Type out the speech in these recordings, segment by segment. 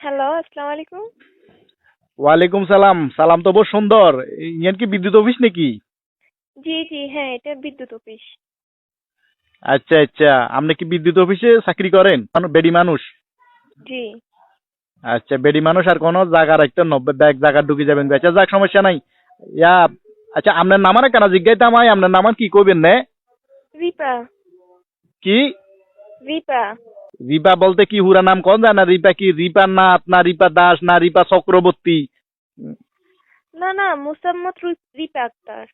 Hello আসসালামু আলাইকুম। ওয়ালাইকুম সালাম। সালাম তো বহু সুন্দর। ইয়ান কি বিদ্যুৎ অফিস নাকি? জি জি হ্যাঁ এটা বিদ্যুৎ অফিস। আচ্ছা আচ্ছা। আপনি কি বিদ্যুৎ অফিসে চাকরি করেন? বেডি মানুষ? জি। আচ্ছা বেডি মানুষ আর কোনো জায়গা রাখতে নব্বই ব্যাগ জায়গা ঢুকে যাবেন। আচ্ছা যাক সমস্যা নাই। ইয়া আচ্ছা আপনার নামার কেন জিজ্ঞাইতাম আই আপনার নামান কি কইবেন নে? রিপা। কি? রিপা। রিপা বলতে কি হুরা নাম কোন জানা? রিপা কি রিপা নাথ না রিপা দাস না রিপা চক্রবর্তী? না না মোসাম্মদ রু- রিপা আক্তার।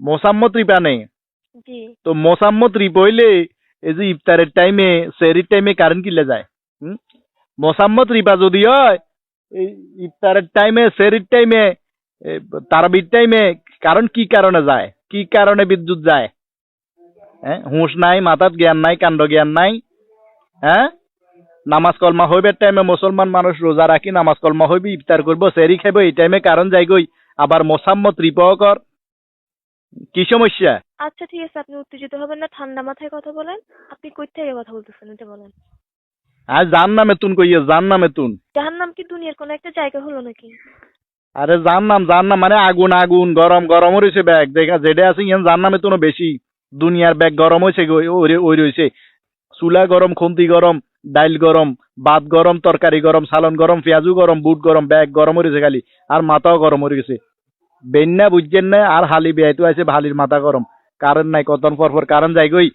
মোসাম্মত রিপা নেই? জি। তো মোসাম্মত রিপ হইলে এই যে ইফতারের টাইমে সেরির টাইমে কারেন্ট কিলে যায়? মোসাম্মত রিপা যদি হয় এই ইফতারের টাইমে সেরির টাইমে তারাবির টাইমে কারণ কি কারণে যায়? কি কারণে বিদ্যুৎ যায়? হ্যাঁ হুঁশ নাই মাথাত জ্ঞান নাই কাণ্ড জ্ঞান নাই। হ্যাঁ? নামাজ কলমা হইবার টাইমে মুসলমান মানুষ রোজা রাখি নামাজ কলমা হইবি ইফতার করব সেরি খাইব এই টাইমে কারণ যাইগই আবার মোসাম্মত রিপাও কর। কি সমস্যা? আচ্ছা ঠিক আছে আপনি উত্তেজিত হবেন না ঠান্ডা মাথায় কথা বলেন। আপনি কই থেকে কথা বলতেছেন এটা বলেন। আর জান নামে তুন কইয়ে জান নামে তুন যাহার নাম কি দুনিয়ার কোনো একটা জায়গা হলো নাকি? আরে জান নাম জান নাম মানে আগুন আগুন গরম গরম রয়েছে ব্যাগ। দেখা যেটা আছে ইয়ান জান নামে তুনো বেশি। দুনিয়ার ব্যাগ গরম হয়েছে ওই রয়েছে চুলা গরম খুন্তি গরম ডাইল গরম, ভাত গরম, তরকারি গরম সালন গরম, পেঁয়াজু গরম, বুট গরম ব্যাগ গরম হয়েছে খালি। আর মাথাও গরম হয়ে গেছে। বেন্যা বুঝছেন না আর হালি বেয়াইতো আছে হালির মাথা গরম কারেন্ট নাই কতন পর পর কারেন্ট যাই গই